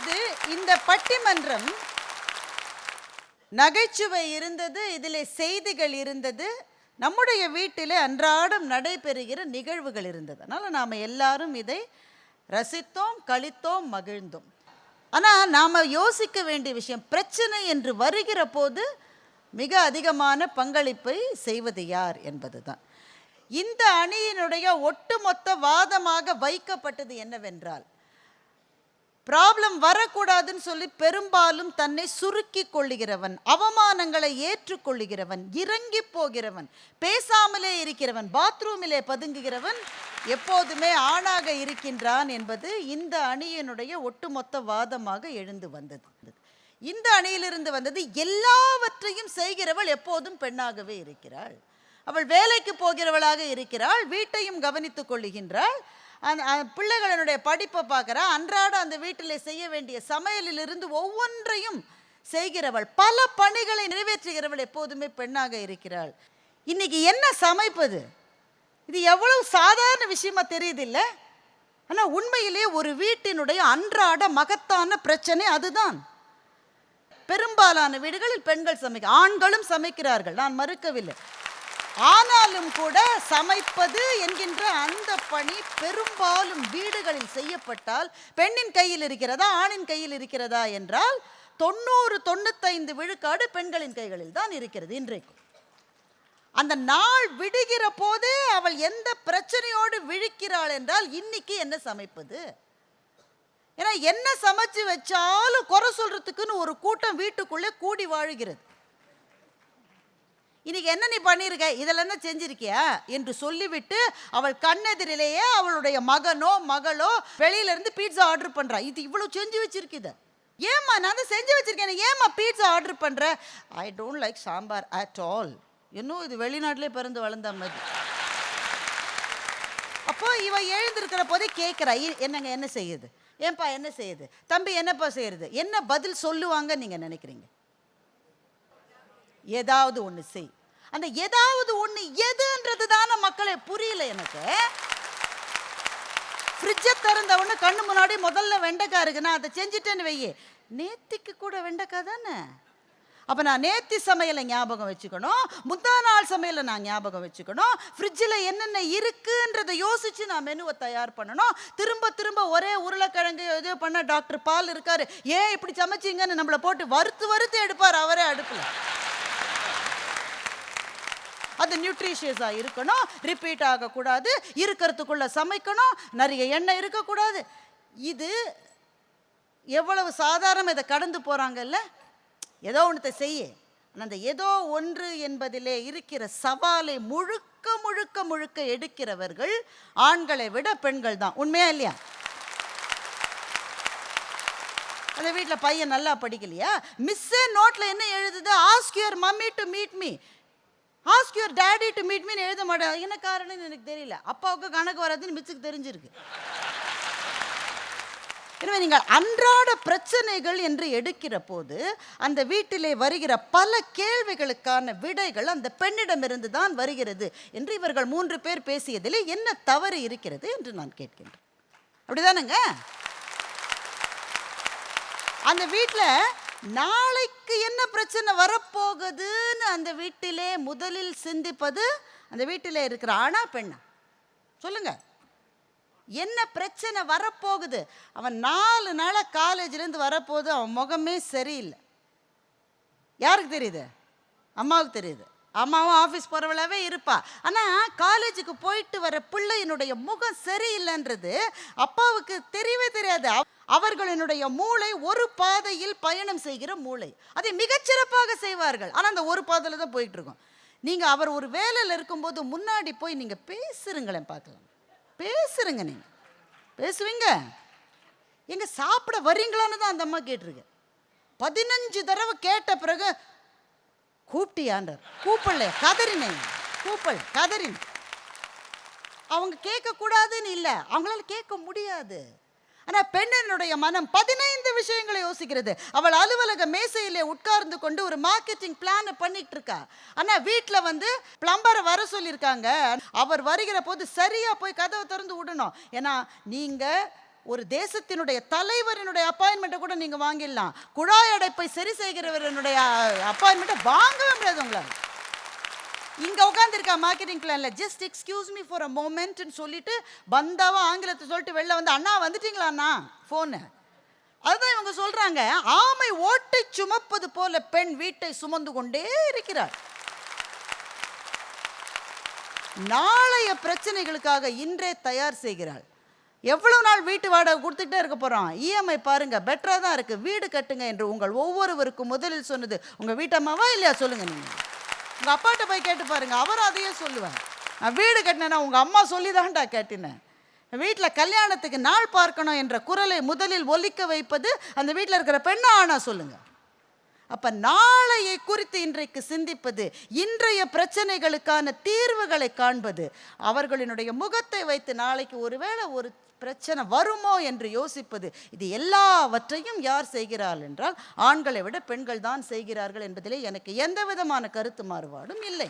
இது இந்த பட்டிமன்றம் நகைச்சுவை இருந்தது இதில் செய்திகள் இருந்தது நம்முடைய வீட்டிலே அன்றாடம் நடைபெறுகிற நிகழ்வுகள் இருந்தது. அதனால் நாம் எல்லாரும் இதை ரசித்தோம் கழித்தோம் மகிழ்ந்தோம். ஆனால் நாம் யோசிக்க வேண்டிய விஷயம் பிரச்சனை என்று வருகிற போது மிக அதிகமான பங்களிப்பை செய்வது யார் என்பது தான் இந்த அணியினுடைய ஒட்டுமொத்த வாதமாக வைக்கப்பட்டது என்னவென்றால் ப்ராப்ளம் வரக்கூடாதுன்னு சொல்லி பெரும்பாலும் தன்னை சுருக்கி கொள்ளுகிறவன் அவமானங்களை ஏற்றுக்கொள்ளுகிறவன் இறங்கி போகிறவன் பேசாமலே இருக்கிறவன் பாத்ரூமிலே பதுங்குகிறவன் எப்போதுமே ஆணாக இருக்கின்றான் என்பது இந்த அணியினுடைய ஒட்டுமொத்த வாதமாக எழுந்து வந்தது. இந்த அணியிலிருந்து வந்தது எல்லாவற்றையும் செய்கிறவள் எப்போதும் பெண்ணாகவே இருக்கிறாள். அவள் வேலைக்கு போகிறவளாக இருக்கிறாள் வீட்டையும் கவனித்துக் கொள்ளுகின்றாள். அந்த பிள்ளைகளினுடைய படிப்பை பார்க்குறா அன்றாட அந்த வீட்டில் செய்ய வேண்டிய சமையலிலிருந்து ஒவ்வொன்றையும் செய்கிறவள் பல பணிகளை நிறைவேற்றுகிறவள் எப்போதுமே பெண்ணாக இருக்கிறாள். இன்னைக்கு என்ன சமைப்பது இது எவ்வளவு சாதாரண விஷயமா தெரியுதில்ல? ஆனால் உண்மையிலே ஒரு வீட்டினுடைய அன்றாட மகத்தான பிரச்சனை அதுதான். பெரும்பாலான வீடுகளில் பெண்கள் சமைக்க ஆண்களும் சமைக்கிறார்கள் நான் மறுக்கவில்லை. ஆனாலும் கூட சமைப்பது என்கின்ற அந்த பணி பெரும்பாலும் வீடுகளில் செய்யப்பட்டால் பெண்ணின் கையில் இருக்கிறதா ஆணின் கையில் இருக்கிறதா என்றால் தொண்ணூறு தொண்ணூத்தைந்து விழுக்காடு பெண்களின் கைகளில் தான் இருக்கிறது இன்றைக்கு. அந்த நாள் விடுகிற போதே அவள் எந்த பிரச்சனையோடு விழிக்கிறாள் என்றால் இன்னைக்கு என்ன சமைப்பது? ஏன்னா என்ன சமைச்சு வச்சாலும் குறை சொல்றதுக்குன்னு ஒரு கூட்டம் வீட்டுக்குள்ளே கூடி வாழுகிறது. இன்னைக்கு என்ன நீ பண்ணியிருக்க இதில் என்ன செஞ்சிருக்கியா? என்று சொல்லிவிட்டு அவள் கண்ணெதிரிலேயே அவளுடைய மகனோ மகளோ வெளியிலேருந்து பீட்சா ஆர்டர் பண்ணுறா இது இவ்வளோ செஞ்சு வச்சிருக்குது. ஏம்மா நான் தான் செஞ்சு வச்சுருக்கேன். ஏம்மா பீட்சா ஆர்டர் பண்ணுற I don't like sambar at all இன்னும் இது வெளிநாட்டிலே பிறந்து வளர்ந்த மாதிரி. அப்போ இவ எழுந்திருக்கிற போதே கேட்குறா என்னங்க என்ன செய்யுது? ஏன்பா என்ன செய்யுது? தம்பி என்னப்பா செய்யுது? என்ன பதில் சொல்லுவாங்க நீங்கள் நினைக்கிறீங்க? ஏதாவது ஒன்று செய். அந்த ஏதாவது ஒன்று எதுன்றது தானே மக்களே புரியல எனக்கு. ஃப்ரிட்ஜை திறந்த உடனே கண்ணு முன்னாடி முதல்ல வெண்டைக்காய் இருக்குன்னா அதை செஞ்சுட்டேன்னு வையே. நேத்திக்கு கூட வெண்டைக்காய் தானே? அப்போ நான் நேத்தி சமையலை ஞாபகம் வச்சுக்கணும். முந்தா நாள் சமையலை நான் ஞாபகம் வச்சுக்கணும். ஃப்ரிட்ஜில் என்னென்ன இருக்குன்றதை யோசித்து நான் மெனுவை தயார் பண்ணணும். திரும்ப திரும்ப ஒரே உருளைக்கிழங்கு இது பண்ண டாக்டர் பால் இருக்கார். ஏன் இப்படி சமைச்சீங்கன்னு நம்மளை போட்டு வறுத்து வறுத்து எடுப்பார் அவரே அடுப்பில். அது நியூட்ரிஷியஸாக இருக்கணும் ரிப்பீட் ஆகக்கூடாது இருக்கிறதுக்குள்ளே சமைக்கணும் நிறைய எண்ணெய் இருக்கக்கூடாது. இது எவ்வளவு சாதாரணம் இதை கடந்து போகிறாங்கல்ல ஏதோ ஒன்றத்தை செய்ய. அந்த ஏதோ ஒன்று என்பதிலே இருக்கிற சவாலை முழுக்க முழுக்க முழுக்க எடுக்கிறவர்கள் ஆண்களை விட பெண்கள் தான். உண்மையா இல்லையா? அந்த வீட்டில் பையன் நல்லா படிக்கலையா? மிஸ்ஸே நோட்டில் என்ன எழுதுது? Ask your mummy to meet me ask your daddy to meet மீன் எழுத மாட்டேன் என்ன காரணம்னு எனக்கு தெரியல. அப்பாவுக்கு கணக்கு வராதுன்னு மிச்சுக்கு தெரிஞ்சிருக்கு. எனவே நீங்கள் அன்றாட பிரச்சனைகள் என்று எடுக்கிற போது அந்த வீட்டிலே வருகிற பல கேள்விகளுக்கான விடைகள் அந்த பெண்ணிடமிருந்து தான் வருகிறது என்று இவர்கள் மூன்று பேர் பேசியதில் என்ன தவறு இருக்கிறது என்று நான் கேட்கின்றேன். அப்படிதானங்க? அந்த வீட்டில் நாளைக்கு என்ன பிரச்சனை வரப்போகுதுன்னு அந்த வீட்டிலே முதலில் சிந்திப்பது அந்த வீட்டில் இருக்கிற ஆணா பெண்ணா? சொல்லுங்க. என்ன பிரச்சனை வரப்போகுது? அவன் நாலு நாளாக காலேஜ்லேருந்து வரப்போகுது அவன் முகமே சரியில்லை. யாருக்கு தெரியுது? அம்மாவுக்கு தெரியுது. அம்மாவும் ஆஃபீஸ் போகிறவளாவே இருப்பா. ஆனால் காலேஜுக்கு போயிட்டு வர பிள்ளையினுடைய முகம் சரியில்லைன்றது அப்பாவுக்கு தெரியவே தெரியாது. அவர்களினுடைய மூளை ஒரு பாதையில் பயணம் செய்கிற மூளை. அதை மிகச்சிறப்பாக செய்வார்கள். ஆனால் அந்த ஒரு பாதையில் தான் போயிட்டுருக்கோம். நீங்கள் அவர் ஒரு வேலையில் இருக்கும்போது முன்னாடி போய் நீங்கள் பேசுறீங்களேன் பார்க்கலாம். பேசுறீங்க நீங்கள் பேசுவீங்க? எங்கே சாப்பிட வரீங்களான்னு தான் அந்த அம்மா கேட்டிருக்கு. பதினஞ்சு தடவை கேட்ட பிறகு கூப்பிட்டியாண்டார் கூப்பிடல கதறினேன் கூப்பல் கதறின். அவங்க கேட்கக்கூடாதுன்னு இல்லை. அவங்களால கேட்க முடியாது. ஆனால் பெண்ணனுடைய மனம் பதினைந்து விஷயங்களை யோசிக்கிறது. அவள் அலுவலக மேசையிலே உட்கார்ந்து கொண்டு ஒரு மார்க்கெட்டிங் பிளானை பண்ணிட்டு இருக்கா. ஆனால் வீட்டில் வந்து பிளம்பரை வர சொல்லியிருக்காங்க. அவர் வருகிற போது சரியாக போய் கதவை திறந்து விடணும். ஏன்னா நீங்கள் ஒரு தேசத்தினுடைய தலைவரினுடைய அப்பாயின்மெண்ட்டை கூட நீங்கள் வாங்கிடலாம். குழாய் அடைப்பை சரி செய்கிறவரனுடைய அப்பாயின்மெண்ட்டை வாங்கவே முடியாது உங்களால் இங்கே உட்காந்துருக்கா மார்க்கெட்டிங் பிளான்ல just excuse me for a மோமெண்ட்னு சொல்லிட்டு பந்தாவா ஆங்கிலத்தை சொல்லிட்டு வெளில வந்து அண்ணா வந்துட்டீங்களா அண்ணா? ஃபோனு அதுதான் இவங்க சொல்கிறாங்க ஆமை ஓட்டை சுமப்பது போல பெண் வீட்டை சுமந்து கொண்டே இருக்கிறார். நாளைய பிரச்சனைகளுக்காக இன்றே தயார் செய்கிறாள். எவ்வளவு நாள் வீட்டு வாடகை கொடுத்துட்டே இருக்க போகிறோம் இஎம்ஐ பாருங்கள் பெட்டராக தான் இருக்குது வீடு கட்டுங்க என்று உங்கள் ஒவ்வொருவருக்கும் முதலில் சொன்னது உங்கள் வீட்டம்மாவா இல்லையா? சொல்லுங்கள் நீங்கள் உங்கள் அப்பாட்ட போய் கேட்டு பாருங்கள் அவர் அதையே சொல்லுவேன் நான் வீடு கட்டினேன்னா உங்கள் அம்மா சொல்லி தான்டா கேட்டினேன். வீட்டில் கல்யாணத்துக்கு நாள் பார்க்கணும் என்ற குரலை முதலில் ஒலிக்க வைப்பது அந்த வீட்டில் இருக்கிற பெண்ணா ஆனால் சொல்லுங்கள் அப்போ நாளையை குறித்து இன்றைக்கு சிந்திப்பது இன்றைய பிரச்சனைகளுக்கான தீர்வுகளை காண்பது அவர்களினுடைய முகத்தை வைத்து நாளைக்கு ஒருவேளை ஒரு பிரச்சனை வருமோ என்று யோசிப்பது இது எல்லாவற்றையும் யார் செய்கிறாள் என்றால் ஆண்களை விட பெண்கள் தான் செய்கிறார்கள் என்பதிலே எனக்கு எந்த விதமான கருத்து மாறுபாடும் இல்லை.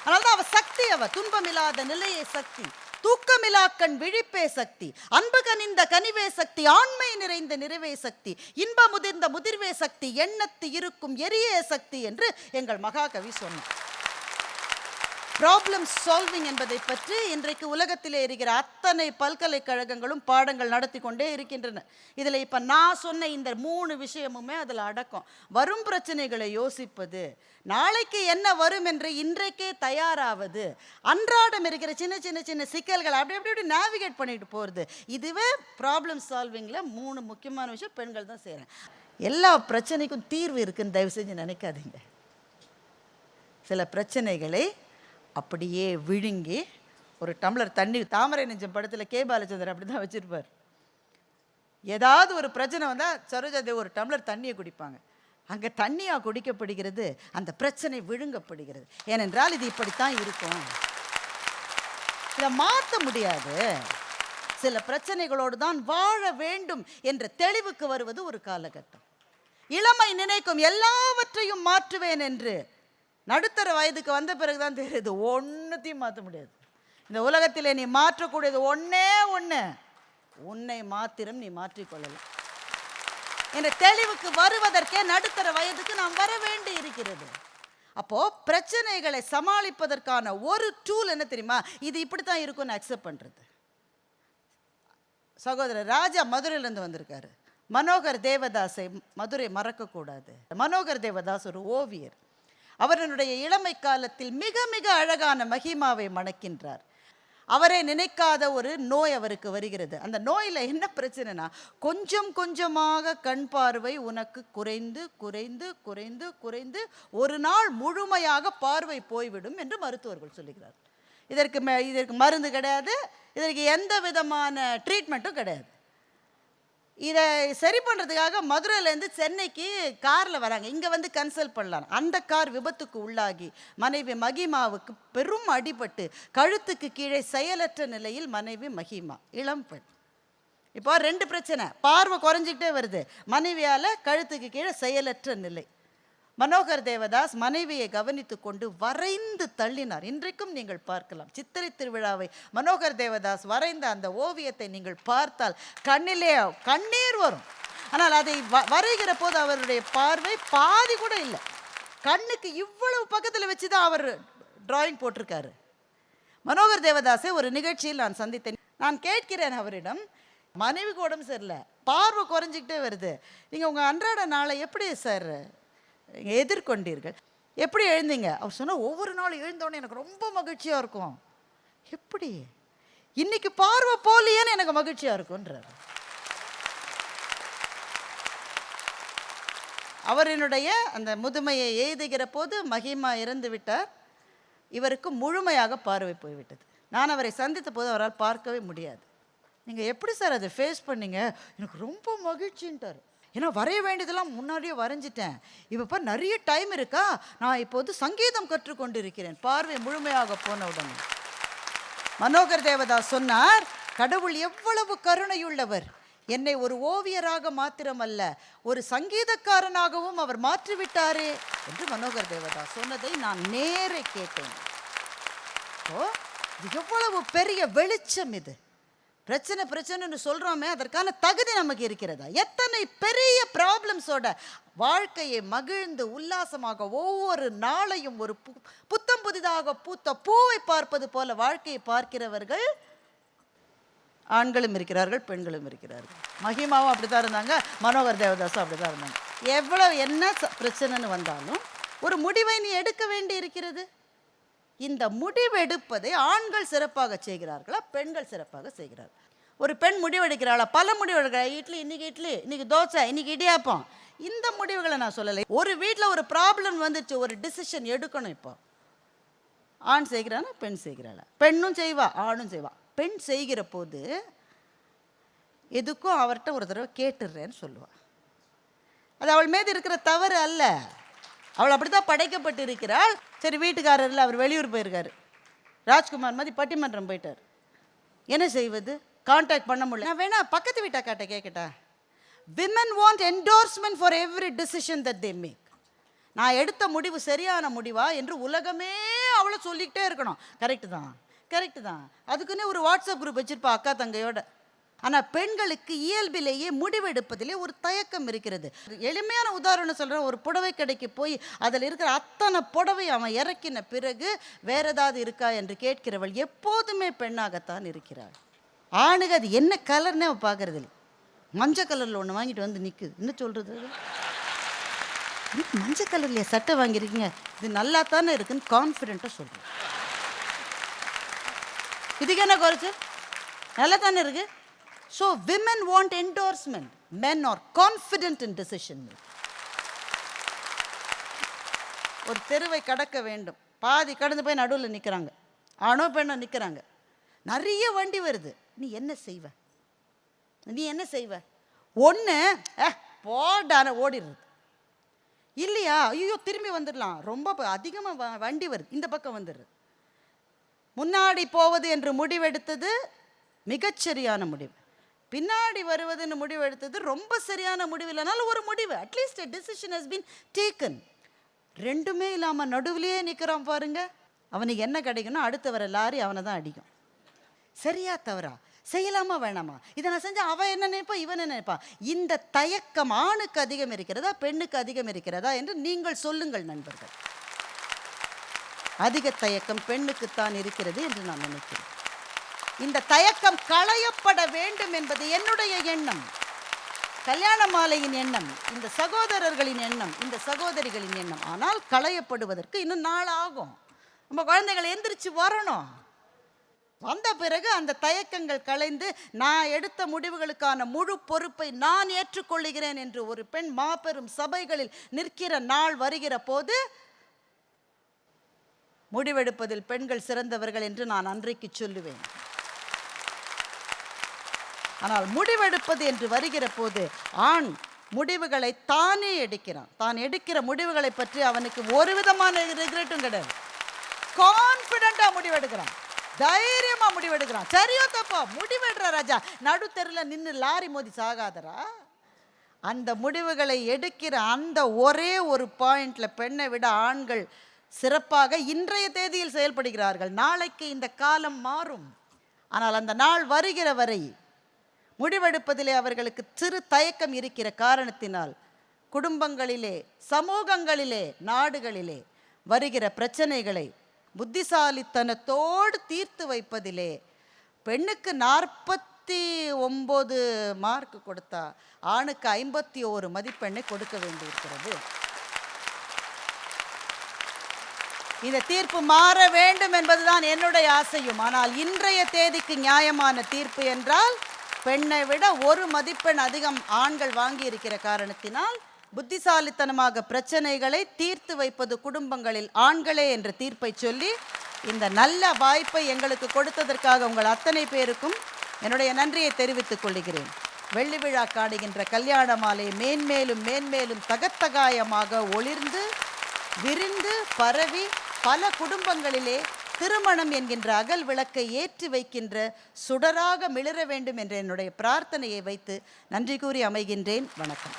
அதனால்தான் அவ சக்தி அவ துன்பமில்லாத நிலையை சக்தி. தூக்கமிலாக்கண் விழிப்பே சக்தி அன்பு கனிந்த கனிவே சக்தி ஆண்மை நிறைந்த நிறைவே சக்தி இன்ப முதிர்ந்த முதிர்வே சக்தி எண்ணத்து இருக்கும் எரியே சக்தி என்று எங்கள் மகாகவி சொன்னார். ப்ராப்ளம் சால்விங் என்பதை பற்றி இன்றைக்கு உலகத்திலே இருக்கிற அத்தனை பல்கலைக்கழகங்களும் பாடங்கள் நடத்தி கொண்டே இருக்கின்றன. இதில் இப்போ நான் சொன்ன இந்த மூணு விஷயமுமே அதில் அடக்கம். வரும் பிரச்சனைகளை யோசிப்பது நாளைக்கு என்ன வரும் என்று இன்றைக்கே தயாராவது அன்றாடம் இருக்கிற சின்ன சின்ன சின்ன சிக்கல்களை அப்படி அப்படி அப்படி நேவிகேட் பண்ணிட்டு போகிறது இதுவே ப்ராப்ளம் சால்விங்கில் மூணு முக்கியமான விஷயம் பெண்கள் தான் செய்கிறாங்க எல்லா பிரச்சனைக்கும் தீர்வு இருக்குன்னு தயவு செஞ்சு நினைக்காதீங்க. சில பிரச்சனைகளை அப்படியே விழுங்கி ஒரு டம்ளர் தண்ணி தாமரை நெஞ்சம் படத்தில் கே. பாலச்சந்தர் அப்படி தான் வச்சுருப்பார். ஏதாவது ஒரு பிரச்சனை வந்தால் சரோஜாதேவி ஒரு டம்ளர் தண்ணியை குடிப்பாங்க. அங்கே தண்ணியாக குடிக்கப்படுகிறது அந்த பிரச்சனை விழுங்கப்படுகிறது. ஏனென்றால் இது இப்படித்தான் இருக்கும். இதை மாற்ற முடியாது. சில பிரச்சனைகளோடு தான் வாழ வேண்டும் என்ற தெளிவுக்கு வருவது ஒரு காலகட்டம். இளமை நினைக்கும் எல்லாவற்றையும் மாற்றுவேன் என்று நடுத்தர வயதுக்கு வந்த பிறகு தான் தெரியுது ஒன்றுத்தையும் மாற்ற முடியாது. இந்த உலகத்தில் நீ மாற்றக்கூடியது ஒன்றே ஒன்று உன்னை மாத்திரம் நீ மாற்றிக்கொள்ளலாம் என்ற தெளிவுக்கு வருவதற்கே நடுத்தர வயதுக்கு நாம் வர வேண்டி இருக்கிறது. அப்போ பிரச்சனைகளை சமாளிப்பதற்கான ஒரு டூல் என்ன தெரியுமா? இது இப்படி தான் இருக்கும்னு அக்செப்ட் பண்றது. சகோதரர் ராஜா மதுரையிலேருந்து வந்திருக்காரு. மனோகர் தேவதாஸை மதுரை மறக்கக்கூடாது. மனோகர் தேவதாஸ் ஒரு ஓவியர். அவரனுடைய இளமை காலத்தில் மிக மிக அழகான மகிமாவை மணக்கின்றார். அவரை நினைக்காத ஒரு நோய் அவருக்கு வருகிறது. அந்த நோயில் என்ன பிரச்சனைனா கொஞ்சம் கொஞ்சமாக கண் பார்வை உனக்கு குறைந்து குறைந்து குறைந்து குறைந்து ஒரு நாள் முழுமையாக பார்வை போய்விடும் என்று மருத்துவர்கள் சொல்லுகிறார் இதற்கு மே இதற்கு மருந்து கிடையாது. இதற்கு எந்த விதமான ட்ரீட்மெண்ட்டும் கிடையாது. இதை சரி பண்ணுறதுக்காக மதுரையிலேருந்து சென்னைக்கு காரில் வராங்க. இங்கே வந்து கன்சல்ட் பண்ணலாம். அந்த கார் விபத்துக்கு உள்ளாகி மனைவி மகிமாவுக்கு பெரும் அடிபட்டு கழுத்துக்கு கீழே செயலற்ற நிலையில் மனைவி மகிமா இளம் பெண். இப்போ ரெண்டு பிரச்சனை. பார்வை குறைஞ்சிக்கிட்டே வருது. மனைவியால் கழுத்துக்கு கீழே செயலற்ற நிலை. மனோகர் தேவதாஸ் மனைவியை கவனித்து கொண்டு வரைந்து தள்ளினார். இன்றைக்கும் நீங்கள் பார்க்கலாம். சித்திரை திருவிழாவை மனோகர் தேவதாஸ் வரைந்த அந்த ஓவியத்தை நீங்கள் பார்த்தால் கண்ணிலே கண்ணீர் வரும். ஆனால் அதை வ- வரைகிற போது அவருடைய பார்வை பாதி கூட இல்லை. கண்ணுக்கு இவ்வளவு பக்கத்தில் வச்சு தான் அவர் டிராயிங் போட்டிருக்காரு. மனோகர் தேவதாஸை ஒரு நிகழ்ச்சியில் நான் சந்தித்தேன். நான் கேட்கிறேன் அவரிடம் மனைவிக்கு உடம்பு சரியில்லை. பார்வை குறைஞ்சிக்கிட்டே வருது. நீங்கள் உங்கள் அன்றாட நாளை எப்படி சார்? எதிர்கொண்டீர்கள். எப்படி எழுந்தீங்க? அவர் சொன்னால் ஒவ்வொரு நாளும் எழுந்தோடனே எனக்கு ரொம்ப மகிழ்ச்சியாக இருக்கும். எப்படி? இன்னைக்கு பார்வை போலியேன்னு எனக்கு மகிழ்ச்சியாக இருக்குன்றார் அவரினுடைய அந்த முதுமையை எய்துகிற போது மகிமா இறந்து விட்டார். இவருக்கு முழுமையாக பார்வை போய்விட்டது. நான் அவரை சந்தித்த போது அவரால் பார்க்கவே முடியாது. நீங்கள் எப்படி சார் அதை ஃபேஸ் பண்ணீங்க? எனக்கு ரொம்ப மகிழ்ச்சின்ட்டார். ஏன்னா வரைய வேண்டியதெல்லாம் முன்னாடியே வரைஞ்சிட்டேன். இப்போ நிறைய டைம் இருக்கா? நான் இப்போ வந்து சங்கீதம் கற்றுக்கொண்டு இருக்கிறேன் பார்வை முழுமையாக போன உடனே மனோகர் தேவதாஸ் சொன்னார் கடவுள் எவ்வளவு கருணையுள்ளவர். என்னை ஒரு ஓவியராக மாத்திரமல்ல ஒரு சங்கீதக்காரனாகவும் அவர் மாற்றிவிட்டாரே என்று மனோகர் தேவதாஸ் சொன்னதை நான் நேரே கேட்டேன். ஓ எவ்வளவு பெரிய வெளிச்சம் இது. பிரச்சனை பிரச்சனைன்னு சொல்கிறோமே அதற்கான தகுதி நமக்கு இருக்கிறதா? எத்தனை பெரிய ப்ராப்ளம்ஸோட வாழ்க்கையை மகிழ்ந்து உல்லாசமாக ஒவ்வொரு நாளையும் ஒரு பு புத்தம் புதிதாக பூத்த பூவை பார்ப்பது போல வாழ்க்கையை பார்க்கிறவர்கள் ஆண்களும் இருக்கிறார்கள் பெண்களும் இருக்கிறார்கள். மகிமாவும் அப்படி தான் இருந்தாங்க மனோகர் தேவதாஸும் அப்படி தான் இருந்தாங்க. எவ்வளோ என்ன பிரச்சனைன்னு வந்தாலும் ஒரு முடிவை நீ எடுக்க வேண்டி இருக்கிறது. இந்த முடிவெடுப்பதை ஆண்கள் சிறப்பாக செய்கிறார்களா பெண்கள் சிறப்பாக செய்கிறார்கள்? ஒரு பெண் முடிவெடுக்கிறாளா பல முடிவெடுக்கிறா இட்லி இன்னைக்கு இட்லி இன்னைக்கு தோசை இன்னைக்கு இடியாப்பம். இந்த முடிவுகளை நான் சொல்லலை. ஒரு வீட்டில் ஒரு ப்ராப்ளம் வந்துச்சு ஒரு டிசிஷன் எடுக்கணும் இப்போ. ஆண் செய்கிறானா பெண் செய்கிறாளா? பெண்ணும் செய்வா ஆணும் செய்வா. பெண் செய்கிற போது எதுக்கும் அவர்கிட்ட ஒரு தடவை கேட்டுடுறேன்னு சொல்லுவாள் அது அவள் மீது இருக்கிற தவறு அல்ல. அவள் அப்படித்தான் படைக்கப்பட்டு இருக்கிறாள் சரி வீட்டுக்காரரில் அவர் வெளியூர் போயிருக்காரு. ராஜ்குமார் மாதிரி பட்டிமன்றம் போயிட்டார். என்ன செய்வது? காண்டாக்ட் பண்ண முடியல. நான் வேணா பக்கத்து வீட்டாக்காட்ட கேட்கட்டா women want endorsement for every decision that they make நான் எடுத்த முடிவு சரியான முடிவா என்று உலகமே அவளை சொல்லிக்கிட்டே இருக்கணும். கரெக்டு தான். கரெக்டு தான். அதுக்குன்னே ஒரு வாட்ஸ்அப் குரூப் வச்சுருப்பா அக்கா தங்கையோட. ஆனால் பெண்களுக்கு இயல்பிலேயே முடிவெடுப்பதிலே ஒரு தயக்கம் இருக்கிறது. எளிமையான உதாரணம் சொல்கிற ஒரு புடவை கடைக்கு போய் அதில் இருக்கிற அத்தனை புடவை அவன் இறக்கின பிறகு வேற ஏதாவது இருக்கா என்று கேட்கிறவள் எப்போதுமே பெண்ணாகத்தான் இருக்கிறாள். ஆணுக்கு அது என்ன கலர்னே அவள் பார்க்கறது இல்லை மஞ்சள் கலரில் ஒன்று வாங்கிட்டு வந்து நிற்குது என்ன சொல்கிறது மஞ்சள் கலர்லையா சட்டை வாங்கியிருக்கீங்க? இது நல்லா தானே இருக்குன்னு கான்ஃபிடென்ட்டாக சொல்கிறேன் இதுக்கு என்ன குறைச்சு? நல்லா தானே இருக்குது so women want endorsement. men are confident in decision ஒரு தெருவை கடக்க வேண்டும். பாதி கடந்து போய் நடுவில் நிற்கிறாங்க ஆணோ பெண்ணோ நிற்கிறாங்க நிறைய வண்டி வருது. நீ என்ன செய்வ? நீ என்ன செய்வ? ஒன்று போடான ஓடிடுறது. இல்லையா? ஐயோ திரும்பி வந்துடலாம். ரொம்ப அதிகமாக வண்டி வருது. இந்த பக்கம் வந்துடுது முன்னாடி போவது என்று முடிவெடுத்தது மிகச்சரியான முடிவு. பின்னாடி வருவதுன்னு முடிவு எடுத்தது ரொம்ப சரியான முடிவு இல்லைனாலும் ஒரு முடிவு. At least decision has been taken ரெண்டுமே இல்லாமல் நடுவிலேயே நிற்கிறான் பாருங்க. அவனுக்கு என்ன கிடைக்கணும் அடுத்து வர லாரி அவனை தான் அடிக்கும். சரியா தவறா? செய்யலாமா வேணாமா? இதை நான் செஞ்சால் அவன் என்ன நினைப்பா? இவன் என்ன நினைப்பா? இந்த தயக்கம் ஆணுக்கு அதிகம் இருக்கிறதா பெண்ணுக்கு அதிகம் இருக்கிறதா என்று நீங்கள் சொல்லுங்கள் நண்பர்கள். அதிக தயக்கம் பெண்ணுக்குத்தான் இருக்கிறது என்று நான் நினைக்கிறேன். இந்த தயக்கம் களையப்பட வேண்டும் என்பது என்னுடைய எண்ணம். கல்யாண மாலையின் எண்ணம் இந்த சகோதரர்களின் எண்ணம் இந்த சகோதரிகளின் எண்ணம். ஆனால் களையப்படுவதற்கு இன்னும் நாள் ஆகும். நம்ம குழந்தைகள் எந்திரிச்சு வரணும். வந்த பிறகு அந்த தயக்கங்கள் களைந்து நான் எடுத்த முடிவுகளுக்கான முழு பொறுப்பை நான் ஏற்றுக்கொள்கிறேன் என்று ஒரு பெண் மாபெரும் சபைகளில் நிற்கிற நாள் வருகிற போது முடிவெடுப்பதில் பெண்கள் சிறந்தவர்கள் என்று நான் அன்றைக்கு சொல்லுவேன். ஆனால் முடிவெடுப்பது என்று வருகிற போது ஆண் முடிவுகளை தானே எடுக்கிறான். தான் எடுக்கிற முடிவுகளை பற்றி அவனுக்கு ஒரு விதமான ரிக்ரெட்டும் கிடையாது. கான்ஃபிடெண்ட்டாக முடிவெடுக்கிறான். தைரியமா முடிவெடுக்கிறான். சரியோ தப்பா? முடிவெடுற ராஜா. நடுத்தெருல நின்று லாரி மோதி சாகாதரா அந்த முடிவுகளை எடுக்கிற அந்த ஒரே ஒரு பாயிண்ட்ல பெண்ணை விட ஆண்கள் சிறப்பாக இன்றைய தேதியில் செயல்படுகிறார்கள். நாளைக்கு இந்த காலம் மாறும். ஆனால் அந்த நாள் வருகிற வரை முடிவெடுப்பதிலே அவர்களுக்கு சிறு தயக்கம் இருக்கிற காரணத்தினால் குடும்பங்களிலே சமூகங்களிலே நாடுகளிலே வருகிற பிரச்சனைகளை புத்திசாலித்தனத்தோடு தீர்த்து வைப்பதிலே பெண்ணுக்கு நாற்பத்தி ஒம்பது மார்க் கொடுத்தா ஆணுக்கு ஐம்பத்தி ஓரு மதிப்பெண்ணை கொடுக்க வேண்டியிருக்கிறது. இந்த தீர்ப்பு மாற வேண்டும் என்பதுதான் என்னுடைய ஆசையும். ஆனால் இன்றைய தேதிக்கு நியாயமான தீர்ப்பு என்றால் பெண்ணை விட ஒரு மதிப்பெண் அதிகம் ஆண்கள் வாங்கி இருக்கிற காரணத்தினால் புத்திசாலித்தனமாக பிரச்சனைகளை தீர்த்து வைப்பது குடும்பங்களில் ஆண்களே என்ற தீர்ப்பை சொல்லி இந்த நல்ல வாய்ப்பை எங்களுக்கு கொடுத்ததற்காக உங்கள் அத்தனை பேருக்கும் என்னுடைய நன்றியை தெரிவித்துக் கொள்கிறேன். வெள்ளி விழா காடுகின்ற கல்யாண மாலை மேன்மேலும் மேன்மேலும் தகத்தகாயமாக ஒளிர்ந்து விரிந்து பரவி பல குடும்பங்களிலே திருமணம் என்கின்ற அகல் விளக்கை ஏற்றி வைக்கின்ற சுடராக மிளிர வேண்டும் என்ற என்னுடைய பிரார்த்தனையை வைத்து நன்றி கூறி அமைகின்றேன். வணக்கம்.